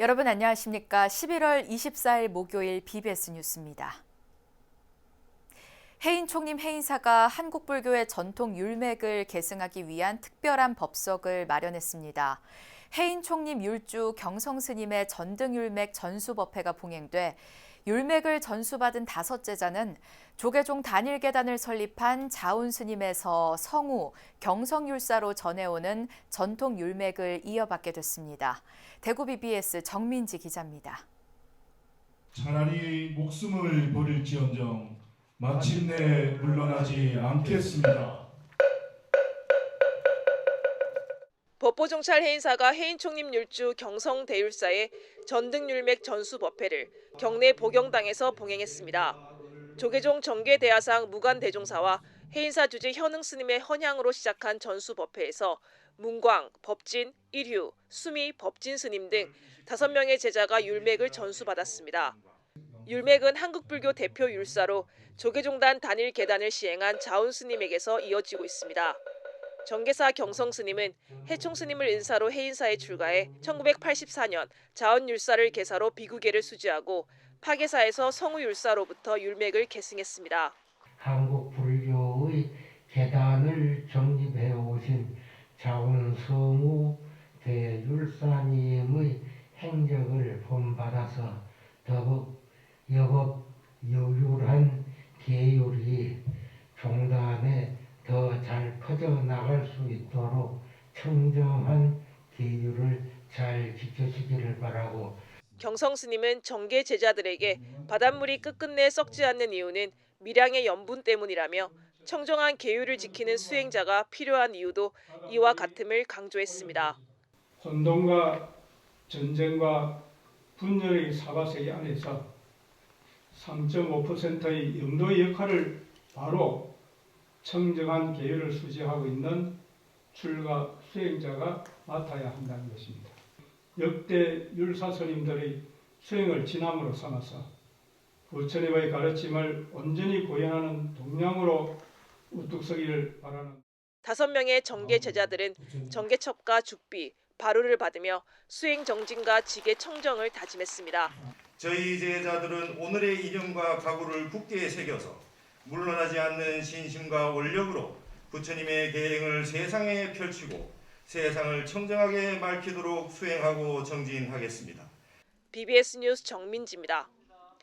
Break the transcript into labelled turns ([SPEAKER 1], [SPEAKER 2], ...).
[SPEAKER 1] 여러분 안녕하십니까? 11월 24일 목요일 BBS 뉴스입니다. 해인 총림 해인사가 한국 불교의 전통 율맥을 계승하기 위한 특별한 법석을 마련했습니다. 해인 총림 율주 경성 스님의 전등 율맥 전수법회가 봉행돼 율맥을 전수받은 다섯 제자는 조계종 단일 계단을 설립한 자운 스님에서 성우 경성율사로 전해오는 전통 율맥을 이어받게 됐습니다. 대구 BBS 정민지 기자입니다.
[SPEAKER 2] 차라리 목숨을 버릴지언정 마침내 물러나지 않겠습니다.
[SPEAKER 3] 법보종찰 해인사가 해인총림 율주 경성 대율사의 전등율맥 전수 법회를 경내 보경당에서 봉행했습니다. 조계종 정계대하상 무관대종사와 해인사 주지 현흥 스님의 헌향으로 시작한 전수 법회에서 문광, 법진, 일휴, 수미, 법진 스님 등 다섯 명의 제자가 율맥을 전수받았습니다. 율맥은 한국불교 대표 율사로 조계종단 단일 계단을 시행한 자운 스님에게서 이어지고 있습니다. 정계사 경성 스님은 해총 스님을 은사로 해인사에 출가해 1984년 자원 율사를 계사로 비구계를 수지하고 파계사에서 성우 율사로부터 율맥을 계승했습니다.
[SPEAKER 4] 한국 불교의 계단을 정립해 오신 자원성우 대율사님의 행적을 본받아서 더욱 여법 유율한 계율이 종단에 더 잘 나갈 수 있도록 청정한 계율을 잘 지켜주기를 바라고
[SPEAKER 3] 경성 스님은 정계 제자들에게 바닷물이 끝끝내 썩지 않는 이유는 밀양의 염분 때문이라며 청정한 계율을 지키는 수행자가 필요한 이유도 이와 같음을 강조했습니다.
[SPEAKER 5] 혼돈과 전쟁과 분열의 사바세계 안에서 3.5%의 영도의 역할을 바로 청정한 계율을 수지하고 있는 출가 수행자가 맡아야 한다는 것입니다. 역대 율사스님들의 수행을 진함으로 삼아서 부처님의 가르침을 온전히 구현하는 동량으로 우뚝 서기를 바라는
[SPEAKER 3] 다섯 명의 정계 제자들은 정계첩과 죽비, 바루를 받으며 수행 정진과 직의 청정을 다짐했습니다.
[SPEAKER 6] 저희 제자들은 오늘의 이념과 각오를 굳게 새겨서 물러나지 않는 신심과 원력으로 부처님의 계행을 세상에 펼치고 세상을 청정하게 밝히도록 수행하고 정진하겠습니다.
[SPEAKER 3] BBS 뉴스 정민지입니다.